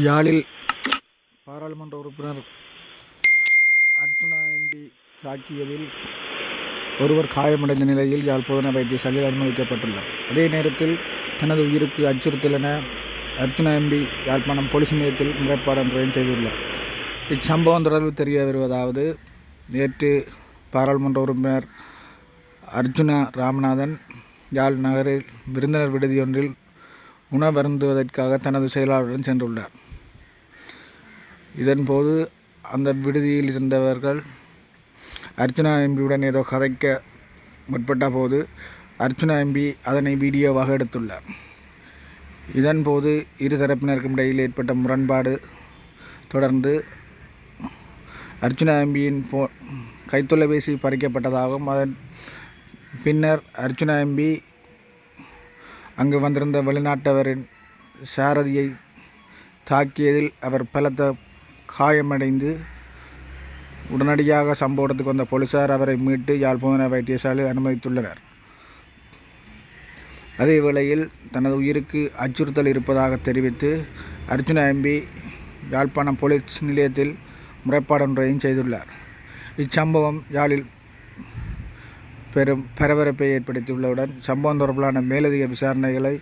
யாழில் பாராளுமன்ற உறுப்பினர் அர்ஜுனா எம்பி தாக்கியதில் ஒருவர் காயமடைந்த நிலையில் யாழ் பொதுநல வைத்தியசாலையில் அனுமதிக்கப்பட்டுள்ளார். அதே நேரத்தில் தனது உயிருக்கு அச்சுறுத்தல் என அர்ச்சுனா எம்பி யாழ்ப்பாணம் போலீஸ் நிலையத்தில் முறைப்பாடு ஒன்றையும் செய்துள்ளார். இச்சம்பவம் தொடர்பில் தெரிய வருவதாவது நேற்று பாராளுமன்ற உறுப்பினர் அர்ஜுனா ராமநாதன் யாழ் நகரில் விருந்தினர் விடுதியொன்றில் உணவருந்துவதற்காக தனது செயலாளருடன் சென்றுள்ளார். இதன்போது அந்த விடுதியில் இருந்தவர்கள் அர்ச்சனா எம்பியுடன் ஏதோ கதைக்க முற்பட்ட போது அர்ச்சனா எம்பி அதனை வீடியோவாக எடுத்துள்ளார். இதன்போது இரு தரப்பினருக்கும் இடையில் ஏற்பட்ட முரண்பாடு தொடர்ந்து அர்ச்சனா எம்பியின் போ கைத்தொலைபேசி பறிக்கப்பட்டதாகவும் அதன் பின்னர் அர்ச்சனா எம்பி அங்கு வந்திருந்த வெளிநாட்டவரின் சாரதியை தாக்கியதில் அவர் பலத்த காயமடைந்து உடனடியாக சம்பவத்துக்கு வந்த போலீசார் அவரை மீட்டு யாழ்ப்பாண வைத்தியசாலையில் அனுமதித்துள்ளனர். அதே வேளையில் தனது உயிருக்கு அச்சுறுத்தல் இருப்பதாக தெரிவித்து அர்ஜுனா எம்பி யாழ்ப்பாணம் போலீஸ் நிலையத்தில் முறைப்பாடொன்றையும் செய்துள்ளார். இச்சம்பவம் யாழில் பெரும் பரபரப்பை ஏற்படுத்தியுள்ளவுடன் சம்பவம் தொடர்பிலான மேலதிக விசாரணைகளை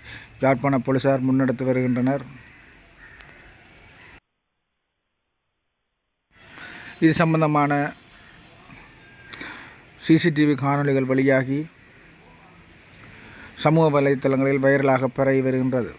யாழ்ப்பாண போலீசார் முன்னெடுத்து வருகின்றனர். இது சம்பந்தமான சிசிடிவி காணொளிகள் வெளியாகி சமூக வலைத்தளங்களில் வைரலாக பரவி வருகின்றது.